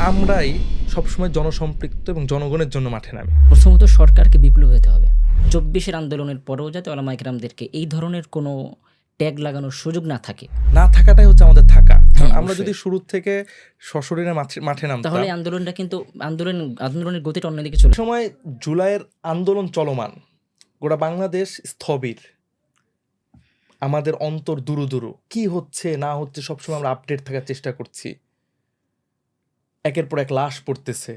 আমরাই সবসময় জনসম্পৃক্ত এবং জনগণের জন্য মাঠে নামি। প্রথমত সরকারকে বিপ্লব হতে হবে। চব্বিশের আন্দোলনের পরেও যাতে ওলামা ইকরামদেরকে এই ধরনের কোনো ট্যাগ লাগানোর সুযোগ না থাকে। না থাকাটাই হচ্ছে আমাদের থাকা। কারণ হ্যাঁ, আমরা যদি শুরুর থেকে সশরীরে মাঠে- নামতাম। তাহলে আন্দোলনটা কিন্তু আন্দোলন আন্দোলনের গতিটা অন্যদিকে চলে। সময় জুলাইয়ের আন্দোলন চলমান। গোটা বাংলাদেশ স্থবির। আমাদের অন্তর দুরু দুরু। কি হচ্ছে না হচ্ছে সবসময় আমরা আপডেট থাকার চেষ্টা করছি। একের পর এক লাশ পড়তেছে,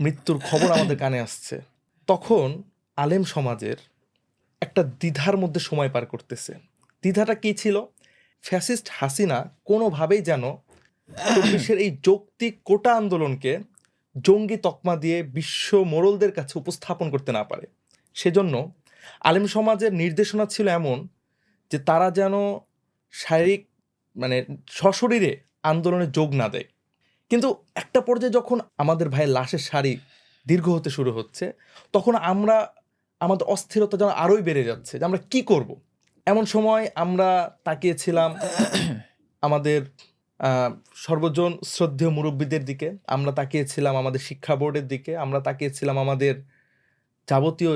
মৃত্যুর খবর আমাদের কানে আসছে। তখন আলেম সমাজের একটা দ্বিধার মধ্যে সময় পার করতেছে। দ্বিধাটা কি ছিল? ফ্যাসিস্ট হাসিনা কোনোভাবেই যেন চব্বিশের এই যৌক্তিক কোটা আন্দোলনকে জঙ্গি তকমা দিয়ে বিশ্ব মোড়লদের কাছে উপস্থাপন করতে না পারে। সেজন্য আলেম সমাজের নির্দেশনা ছিল এমন যে তারা যেন শারীরিক মানে সশরীরে আন্দোলনে যোগ না দেয়। কিন্তু একটা পর্যায়ে যখন আমাদের ভাইয়ের লাশের শাড়ি দীর্ঘ হতে শুরু হচ্ছে, তখন আমরা, আমাদের অস্থিরতা যেন আরোই বেড়ে যাচ্ছে যে আমরা কি করব। এমন সময় আমরা তাকিয়েছিলাম আমাদের সর্বজন শ্রদ্ধেয় মুরব্বীদের দিকে, আমরা তাকিয়েছিলাম আমাদের শিক্ষা বোর্ডের দিকে, আমরা তাকিয়েছিলাম আমাদের যাবতীয়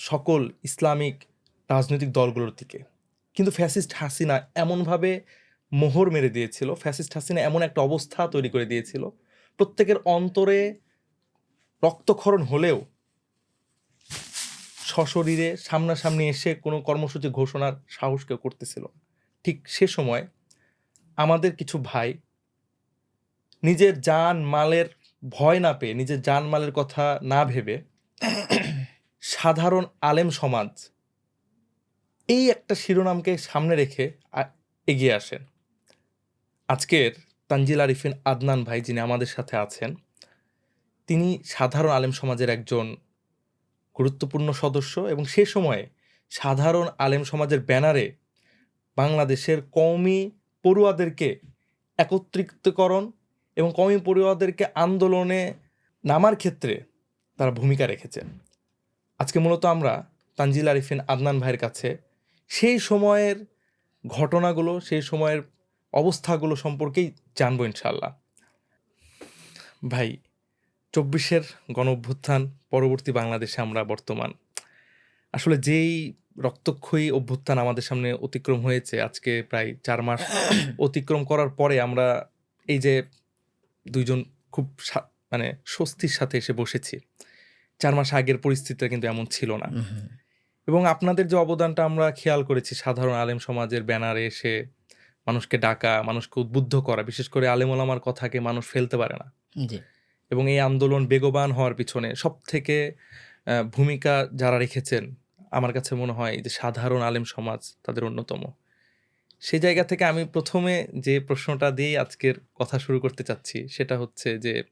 সকল ইসলামিক রাজনৈতিক দলগুলোর দিকে। কিন্তু ফ্যাসিস্ট হাসিনা এমনভাবে মোহর মেরে দিয়েছিল। ফ্যাসিস্ট হাসিনা এমন একটা অবস্থা তৈরি করে দিয়েছিল। প্রত্যেকের অন্তরে রক্তক্ষরণ হলেও সশরীরে সামনাসামনি এসে কোনো কর্মসূচি ঘোষণার সাহস কেউ করতেছিল ঠিক সে সময় আমাদের কিছু ভাই নিজের জান মালের ভয় না পেয়ে, নিজের জান মালের কথা না ভেবে সাধারণ আলেম সমাজ এই একটা শিরোনামকে সামনে রেখে এগিয়ে আসেন। আজকের তানজিল আরিফিন আদনান ভাই যিনি আমাদের সাথে আছেন, তিনি সাধারণ আলেম সমাজের একজন গুরুত্বপূর্ণ সদস্য এবং সে সময়ে সাধারণ আলেম সমাজের ব্যানারে বাংলাদেশের কওমি পড়ুয়াদেরকে একত্রিতকরণ এবং কওমি পড়ুয়াদেরকে আন্দোলনে নামার ক্ষেত্রে তারা ভূমিকা রেখেছেন। আজকে মূলত আমরা তানজিল আরিফিন আদনান ভাইয়ের কাছে সেই সময়ের ঘটনাগুলো, সেই সময়ের অবস্থাগুলো সম্পর্কেই জানব ইনশাল্লাহ ভাই চব্বিশের গণ অভ্যুত্থান পরবর্তী বাংলাদেশে আমরা বর্তমান। আসলে যেই রক্তক্ষয়ী অভ্যুত্থান আমাদের সামনে অতিক্রম হয়েছে আজকে প্রায় চার মাস অতিক্রম করার পরে আমরা এই যে দুইজন খুব মানে স্বস্তির সাথে এসে বসেছি চার মাস আগের পরিস্থিতিটা কিন্তু এমন ছিল না। এবং আপনাদের যে অবদানটা আমরা খেয়াল করেছি সাধারণ আলেম সমাজের ব্যানারে এসে মানুষকে ডাকা মানুষকে উদ্বুদ্ধ করা বিশেষ করে আলেম ওলামার কথাকে মানুষ ফেলতে পারে না। এবং এই আন্দোলন বেগবান হওয়ার পিছনে সব থেকে ভূমিকা যারা রেখেছেন আমার কাছে মনে হয় যে সাধারণ আলেম সমাজ তাদের অন্যতম। সেই জায়গা থেকে আমি প্রথমে যে প্রশ্নটা দিয়ে আজকের কথা শুরু করতে চাচ্ছি সেটা হচ্ছে যে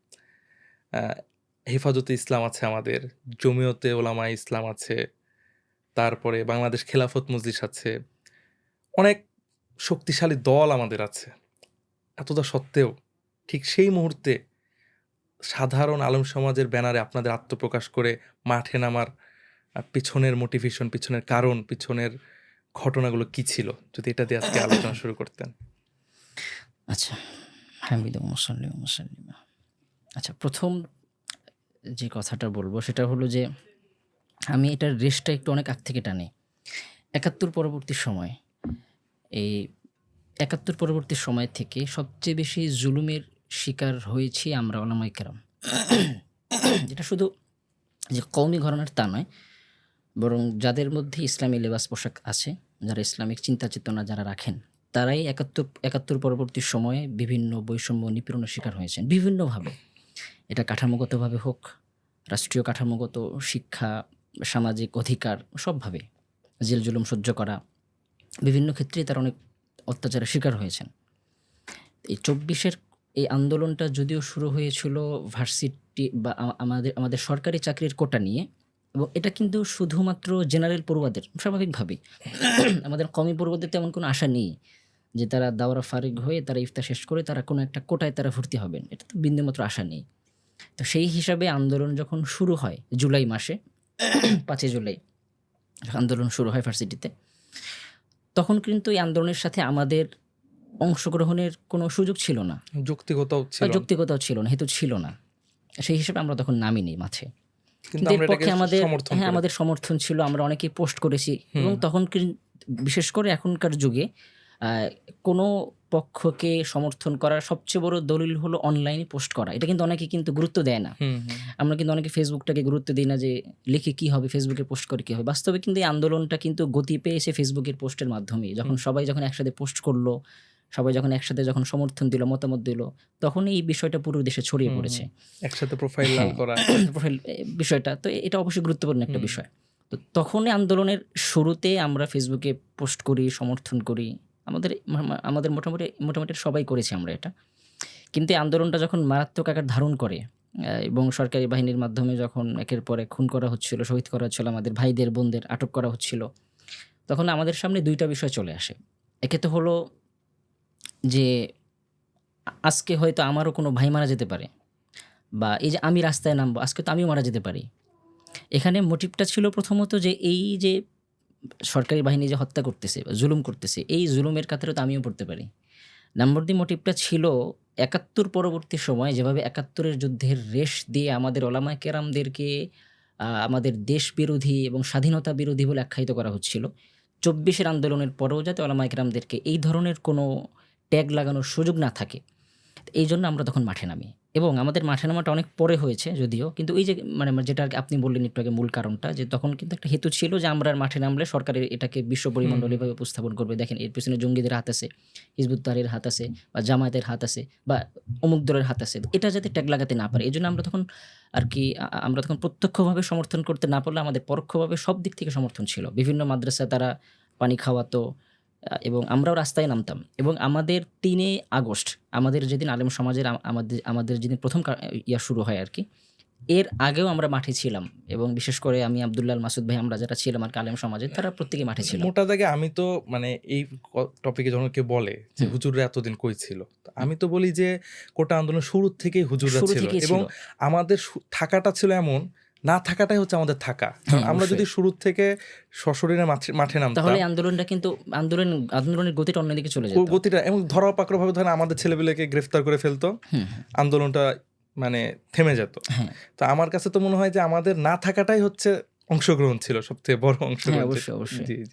হেফাজতে ইসলাম আছে আমাদের জমিয়তে ওলামা ইসলাম আছে তারপরে বাংলাদেশ খেলাফত মজলিস আছে। অনেক শক্তিশালী দল আমাদের আছে। এতটা সত্ত্বেও ঠিক সেই মুহূর্তে সাধারণ আলম সমাজের ব্যানারে আপনাদের আত্মপ্রকাশ করে মাঠে নামার পিছনের মোটিভেশন পিছনের কারণ, পিছনের ঘটনাগুলো কি ছিল? যদি এটা দিয়ে আজকে আলোচনা শুরু করতেন। আচ্ছা মুসল্লিম আচ্ছা প্রথম যে কথাটা বলব সেটা হলো যে আমি এটার রেসটা একটু অনেক আগ থেকে টানি। একাত্তর পরবর্তী সময় এই একাত্তর পরবর্তী সময় থেকে সবচেয়ে বেশি জুলুমের শিকার হয়েছি আমরা ওলামাই কেরাম। যেটা শুধু যে কৌমি ঘরানার তা নয়, বরং যাদের মধ্যে ইসলামী লেবাস পোশাক আছে, যারা ইসলামিক চিন্তা চেতনা যারা রাখেন, তারাই একাত্তর একাত্তর পরবর্তী সময়ে বিভিন্ন বৈষম্য নিপীড়নের শিকার হয়েছেন, বিভিন্নভাবে। এটা কাঠামোগতভাবে হোক, রাষ্ট্রীয় কাঠামোগত শিক্ষা, সামাজিক অধিকার, সবভাবে। জেল জুলুম সহ্য করা বিভিন্ন ক্ষেত্রেই তারা অনেক অত্যাচারের শিকার হয়েছেন। এই চব্বিশের এই আন্দোলনটা যদিও শুরু হয়েছিল ভার্সিটি বা আমাদের আমাদের সরকারি চাকরির কোটা নিয়ে, এবং এটা কিন্তু শুধুমাত্র জেনারেল পড়ুয়াদের, স্বাভাবিকভাবেই। আমাদের কমি পড়ুয়াদের তেমন কোনো আশা নেই যে তারা দাওরা ফারিক হয়ে তারা ইফতার শেষ করে তারা কোনো একটা কোটায় তারা ভর্তি হবেন, এটা তো বিন্দুমাত্র আশা নেই। তো সেই হিসাবে আন্দোলন যখন শুরু হয় জুলাই মাসে, পাঁচই জুলাই আন্দোলন শুরু হয় ভার্সিটিতে তখন কিন্তু এই আন্দোলনের সাথে আমাদের অংশগ্রহণের কোনো সুযোগ ছিল না। যৌক্তিকতাও বা ছিল। যৌক্তিকতাও ছিল না হেতু ছিল না। সেই হিসেবে আমরা তখন নামিনি মাঠে। পক্ষে আমাদের সমর্থন হ্যাঁ আমাদের সমর্থন ছিল আমরা অনেকেই পোস্ট করেছি। এবং তখন বিশেষ করে এখনকার যুগে আহ, কোনো পক্ষকে সমর্থন করার সবচেয়ে বড় দলিল হলো অনলাইনে পোস্ট করা। এটা কিন্তু অনেকে কিন্তু গুরুত্ব দেয় না। আমরা কিন্তু অনেকে ফেসবুকটাকে গুরুত্ব দিই না যে লিখে কি হবে ফেসবুকে পোস্ট করে কি হবে। বাস্তবে কিন্তু এই আন্দোলনটা কিন্তু গতি পেয়েছে ফেসবুকের পোস্টের মাধ্যমে যখন সবাই যখন একসাথে পোস্ট করল সবাই যখন একসাথে যখন সমর্থন দিল মতামত দিল তখন এই বিষয়টা পুরো দেশে ছড়িয়ে পড়েছে। একসাথে প্রোফাইল হ্যাঁ। করা। প্রোফাইল বিষয়টা। তো এটা অবশ্যই গুরুত্বপূর্ণ একটা বিষয়। তো তখনই আন্দোলনের শুরুতে আমরা ফেসবুকে পোস্ট করি সমর্থন করি আমাদের আমাদের মোটামুটি মোটামুটি সবাই করেছি আমরা এটা। কিন্তু এই আন্দোলনটা যখন মারাত্মক আকার ধারণ করে এবং সরকারি বাহিনীর মাধ্যমে যখন একের পর খুন করা হচ্ছিল, শহীদ করা হচ্ছিল, আমাদের ভাইদের, বোনদের আটক করা হচ্ছিল, তখন আমাদের সামনে দুইটা বিষয় চলে আসে। একে তো হলো যে, আজকে হয়তো আমারও কোনো ভাই মারা যেতে পারে, বা এই যে আমি রাস্তায় নামবো, আজকে তো আমিও মারা যেতে পারি। এখানে মোটিভটা ছিল প্রথমত যে, এই যে সরকারি বাহিনী যে হত্যা করতেছে জুলুম করতেছে, এই জুলুমের কাতারে তো আমিও পড়তে পারি। নাম্বার দি মোটিভটা ছিল একাত্তর পরবর্তী সময় যেভাবে একাত্তরের যুদ্ধের রেশ দিয়ে আমাদের ওলামা কেরামদেরকে আমাদের দেশ বিরোধী এবং স্বাধীনতা বিরোধী বলে আখ্যায়িত করা হচ্ছিল। চব্বিশের আন্দোলনের পরেও যাতে ওলামা কেরামদেরকে এই ধরনের কোনো ট্যাগ লাগানোর সুযোগ না থাকে এই জন্য আমরা তখন মাঠে নামি। এবং আমাদের মাঠে নামাটা অনেক পরে হয়েছে যদিও কিন্তু এই যে মানে যেটা আর কি আপনি বললেন একটু আগে মূল কারণটা যে তখন কিন্তু একটা হেতু ছিল যে আমরা মাঠে নামলে সরকারের এটাকে বিশ্ব পরিমণ্ডলীভাবে উপস্থাপন করবে। দেখেন এর পিছনে জঙ্গিদের হাত আছে হিজবুত তাহের হাত আছে বা জামায়াতের হাত আছে বা অমুক দলের হাত আছে। এটা যাতে ট্যাগ লাগাতে না পারে এই জন্য আমরা তখন আর কি আমরা তখন প্রত্যক্ষভাবে সমর্থন করতে না পারলে আমাদের পরোক্ষভাবে সব দিক থেকে সমর্থন ছিল। বিভিন্ন মাদ্রাসায় তারা পানি খাওয়াতো এবং আমরাও রাস্তায় নামতাম। এবং আমাদের তিনে আগস্ট আমাদের যেদিন আলেম সমাজের আমাদের আমাদের যেদিন প্রথম ইয়া শুরু হয় আর কি এর আগেও আমরা মাঠে ছিলাম। এবং বিশেষ করে আমি আবদুল্লাহ মাসুদ ভাই আমরা যারা ছিলাম আর কি আলেম সমাজে তারা প্রত্যেকে মাঠে ছিল। মোটা দাগে আমি তো মানে এই টপিকে যখন কেউ বলে যে হুজুররা এতদিন কই ছিল আমি তো বলি যে কোটা আন্দোলন শুরুর থেকেই হুজুররা ছিল। এবং আমাদের থাকাটা ছিল এমন না থাকাটাই হচ্ছে আমাদের থাকা। আমরা যদি শুরু থেকে সশরীরে মাঠে নাম তাহলে আন্দোলনটা কিন্তু আন্দোলন আন্দোলনের গতিটা অন্যদিকে চলে যেত। গতিটা এবং ধরা পাকড় ভাবে ধরেন আমাদের ছেলেপেলেকে গ্রেফতার করে ফেলতো। আন্দোলনটা মানে থেমে যেত। হ্যাঁ। তো আমার কাছে তো মনে হয় যে আমাদের না থাকাটাই হচ্ছে অংশগ্রহণ ছিল সবচেয়ে বড় অংশ হ্যাঁ, অবশ্যই, অবশ্যই।